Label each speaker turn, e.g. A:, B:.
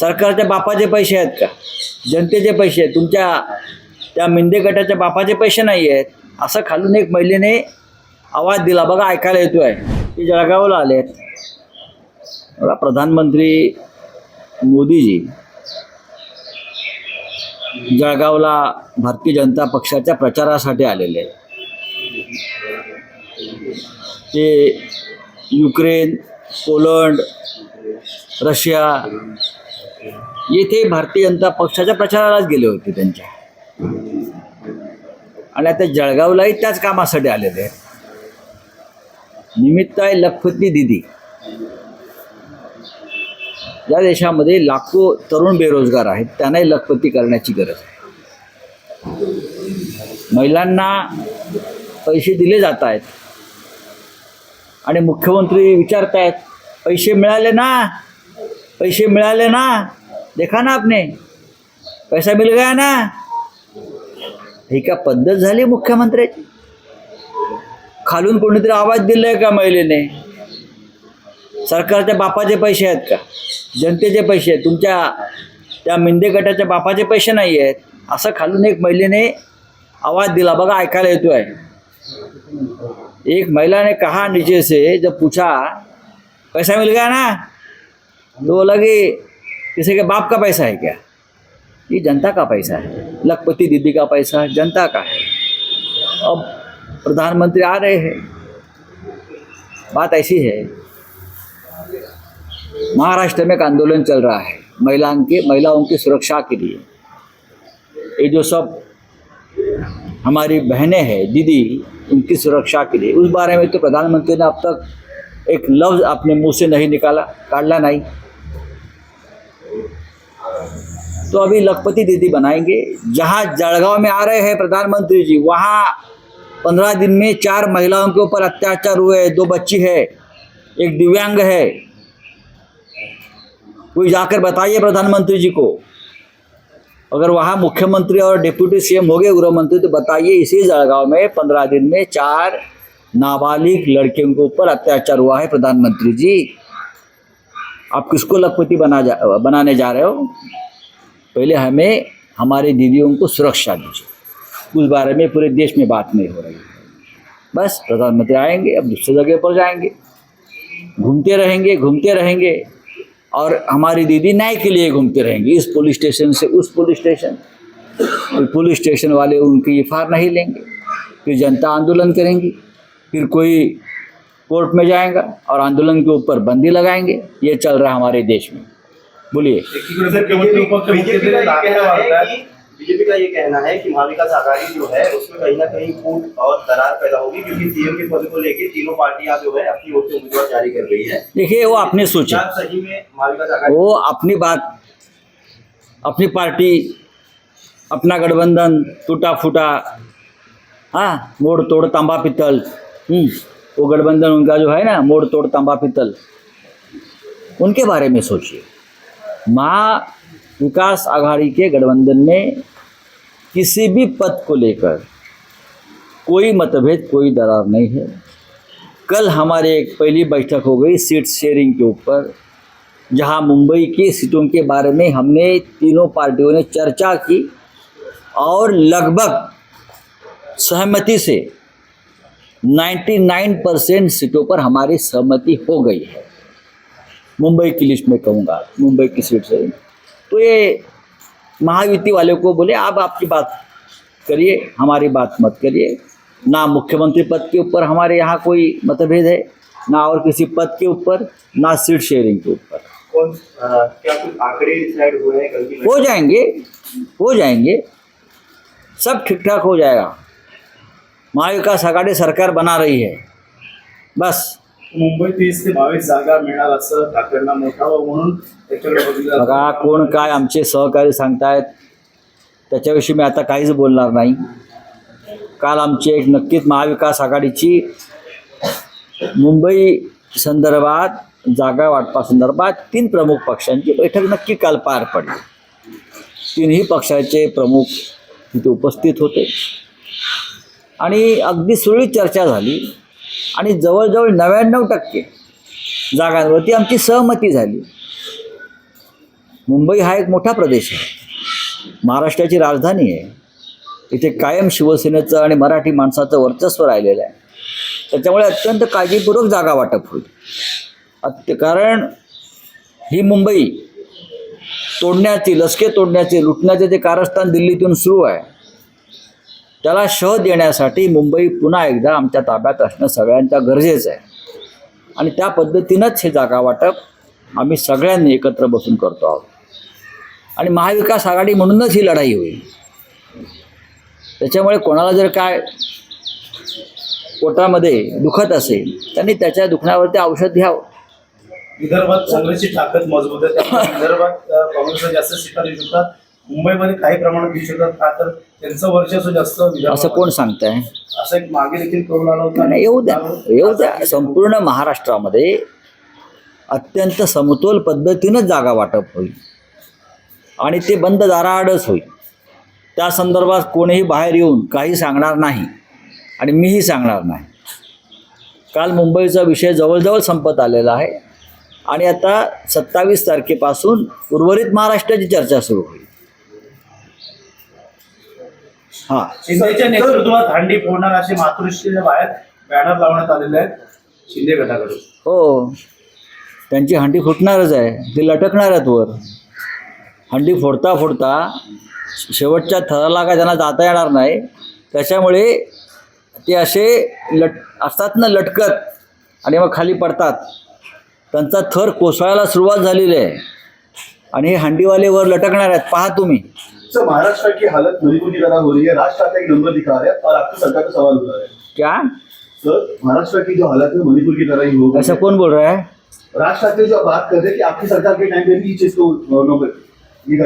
A: सरकारच्या बापाचे पैसे आहेत का? जनतेचे पैसे आहेत. तुमच्या त्या मिंदे गटाच्या बापाचे पैसे नाही आहेत. असं खालून एक महिलेने आवाज दिला. बघा ऐकायला येतो आहे की जळगावला आले आहेत. बघा प्रधानमंत्री मोदीजी. जळगावला भारतीय जनता पक्षाच्या प्रचारासाठी आलेले आहेत. ते युक्रेन पोलंड रशिया येथे भारतीय जनता पक्षाच्या प्रचारालाच गेले होते त्यांच्या. आणि आता जळगावलाही त्याच कामासाठी आलेले आहेत. निमित्त आहे लखपती दिदी. या देशामध्ये लाखो तरुण बेरोजगार आहेत त्यांनाही लखपती करण्याची गरज आहे. महिलांना पैसे दिले जात आहेत. आणि मुख्यमंत्री विचारतायत पैसे मिळाले ना? पैसे मिळाले ना देखा ना आपने. पैसा मिल गया ना? ही का पद्धत झाली मुख्यमंत्र्याची? खालून कोणीतरी आवाज दिलाय का महिलेने? सरकारच्या बापाचे पैसे आहेत का? जनतेचे पैसे आहेत. तुमच्या त्या मिंदे गटाच्या बापाचे पैसे नाही आहेत. असं खालून एक महिलेने आवाज दिला. बघा ऐकायला येतो आहे एक महिला ने कहा नीचे से जब पूछा पैसा मिल गया ना? तो बोला कि किसी के बाप का पैसा है क्या? ये जनता का पैसा है। लखपति दीदी का पैसा जनता का है। अब प्रधानमंत्री आ रहे हैं। बात ऐसी है, महाराष्ट्र में एक आंदोलन चल रहा है, महिलाओं के, महिलाओं की सुरक्षा के लिए। ये जो सब हमारी बहनें हैं, दीदी, उनकी सुरक्षा के लिए। उस बारे में तो प्रधानमंत्री ने अब तक एक लफ्ज़ अपने मुँह से नहीं निकाला, काटला नहीं। तो अभी लखपति दीदी बनाएँगे। जहाँ जलगांव में आ रहे हैं प्रधानमंत्री जी, वहाँ पंद्रह दिन में चार महिलाओं के ऊपर अत्याचार हुए, दो बच्ची है, एक दिव्यांग है। कोई जाकर बताइए प्रधानमंत्री जी को। अगर वहाँ मुख्यमंत्री और डिप्यूटी सीएम हो गए गृह मंत्री तो बताइए इसी जलगांव में पंद्रह दिन में चार नाबालिग लड़कियों के ऊपर अत्याचार हुआ है, प्रधानमंत्री जी। आप किसको लखपति बना जा, बनाने जा रहे हो? पहले हमें हमारे दीदियों को सुरक्षा दीजिए। उस बारे में पूरे देश में बात नहीं हो रही है। बस प्रधानमंत्री आएँगे, अब दूसरी जगह पर जाएँगे। घूमते रहेंगे घूमते रहेंगे। और हमारी दीदी न्याय के लिए घूमते रहेंगे। इस पुलिस स्टेशन से उस पुलिस स्टेशन। पुलिस स्टेशन वाले उनकी एफ़ नहीं लेंगे। फिर जनता आंदोलन करेंगी। फिर कोई कोर्ट में जाएगा और आंदोलन के ऊपर बंदी लगाएँगे। ये चल रहा है हमारे देश में। बोलिए।
B: बीजेपी का ये कहना है कि महाविकास आघाड़ी जो है उसमें कहीं ना कहीं फूट और दरार पैदा होगी क्योंकि सीएम के पद को लेकर तीनों पार्टियाँ जो है अपनी ओर से उम्मीदवार जारी कर रही है।
A: देखिए वो आपने सोचा।
B: सही में महाविकास आघाड़ी
A: वो अपनी बात अपनी पार्टी अपना गठबंधन टूटा फूटा हाँ मोड़ तोड़ तांबा पित्तल वो गठबंधन उनका जो है ना, मोड़ तोड़ तांबा पित्तल उनके बारे में सोचिए। महा विकास आघाड़ी के गठबंधन में किसी भी पद को लेकर कोई मतभेद, कोई दरार नहीं है। कल हमारे एक पहली बैठक हो गई सीट शेयरिंग के ऊपर, जहाँ मुंबई की सीटों के बारे में हमने तीनों पार्टियों ने चर्चा की और लगभग सहमति से 99 परसेंट सीटों पर हमारी सहमति हो गई है। मुंबई की लिस्ट में कहूँगा मुंबई की सीट से। तो ये महायुति वाले को बोले आप आपकी बात करिए हमारी बात मत करिए। ना मुख्यमंत्री पद के ऊपर हमारे यहाँ कोई मतभेद है ना और किसी पद के ऊपर ना सीट शेयरिंग के ऊपर।
B: कौन क्या कुछ आंकड़े डिसाइड हुए कल की
A: हो जाएँगे हो जाएँगे। सब ठीक ठाक हो जाएगा। महाविकास आघाडी सरकार बना रही है। बस।
C: मुंबईत वीस ते बावीस जागा मिळणार असं ठाकरेंना मोठा व म्हणून त्याच्याकडे.
A: बघा कोण काय आमचे सहकारी सांगतायत त्याच्याविषयी मी आता काहीच बोलणार नाही. काल आमची एक नक्कीच महाविकास आघाडीची मुंबई संदर्भात जागा वाटपासंदर्भात तीन प्रमुख पक्षांची बैठक नक्की काल पार पडली. तीनही पक्षाचे प्रमुख तिथे उपस्थित होते. आणि अगदी सुरळीत चर्चा झाली. आणि जवळजवळ नव्याण्णव टक्के जागांवरती आमची सहमती झाली. मुंबई हा एक मोठा प्रदेश आहे. महाराष्ट्राची राजधानी आहे. इथे कायम शिवसेनेचं आणि मराठी माणसाचं वर्चस्व राहिलेलं आहे. त्याच्यामुळे अत्यंत काळजीपूर्वक जागा वाटप होईल. अत्य कारण ही मुंबई तोडण्याची लसके तोडण्याची लुटण्याचे जे कारस्थान दिल्लीतून सुरू आहे त्याला शह देण्यासाठी मुंबई पुन्हा एकदा आमच्या ताब्यात असणं सगळ्यांच्या गरजेचं आहे. आणि त्या पद्धतीनंच हे जागा वाटप आम्ही सगळ्यांनी एकत्र बसून करतो आहोत. आणि महाविकास आघाडी म्हणूनच ही लढाई होईल. त्याच्यामुळे कोणाला जर काय पोटामध्ये दुखत असेल त्यांनी त्याच्या दुखण्यावरती औषध घ्यावं.
C: विदर्भात काँग्रेसची ताकद मजबूत आहे. विदर्भात काँग्रेसला जास्त सीटा देऊ शकतात. मुंबईमध्ये काही प्रमाणात शकतात का तर त्यांचं वर्चस्व जास्त
A: असं कोण सांगतंय?
C: असं एक मागे देखील करून आला होता.
A: नाही येऊ द्या. येऊ द्या. संपूर्ण महाराष्ट्रामध्ये अत्यंत समतोल पद्धतीनंच जागा वाटप होईल. आणि ते बंद दाराआडच होईल. त्या संदर्भात कोणीही बाहेर येऊन काही सांगणार नाही. आणि मीही सांगणार नाही. काल मुंबईचा विषय जवळजवळ संपत आलेला आहे. आणि आता सत्तावीस तारखेपासून उर्वरित महाराष्ट्राची चर्चा सुरू होईल. हां.
C: शिंदेच्या नेतृत्वात हंडी फोडणार असे मातृश्रीच्या बाहेर बॅनर लावण्यात आलेले आहेत शिंदे गटाकडून.
A: हो. त्यांची हंडी फुटणारच आहे. ती लटकणार आहेत वर. हंडी फोडता फोडता शेवटच्या थराला काय त्यांना जाता येणार नाही. त्याच्यामुळे ते असे लट असतात ना लटकत आणि मग खाली पडतात. त्यांचा थर कोसळायला सुरुवात झालेली आहे. आणि हे हंडीवाले वर लटकणार आहेत. पहा तुम्ही.
D: सर महाराष्ट्र की हालत मणिपुर की तरह हो रही है राज ठाकरे एक नंबर दिखा रहे हैं और आपकी सरकार का सवाल उठा रहे हैं।
A: क्या?
D: सर महाराष्ट्र की जो हालत है मणिपुर की तरह ही हो
A: ऐसा कौन बोल रहा है?
D: राज ठाकरे जो बात कर रहे हैं कि आपकी सरकार के टाइम पे भी ये चीज़ को नौकर- ये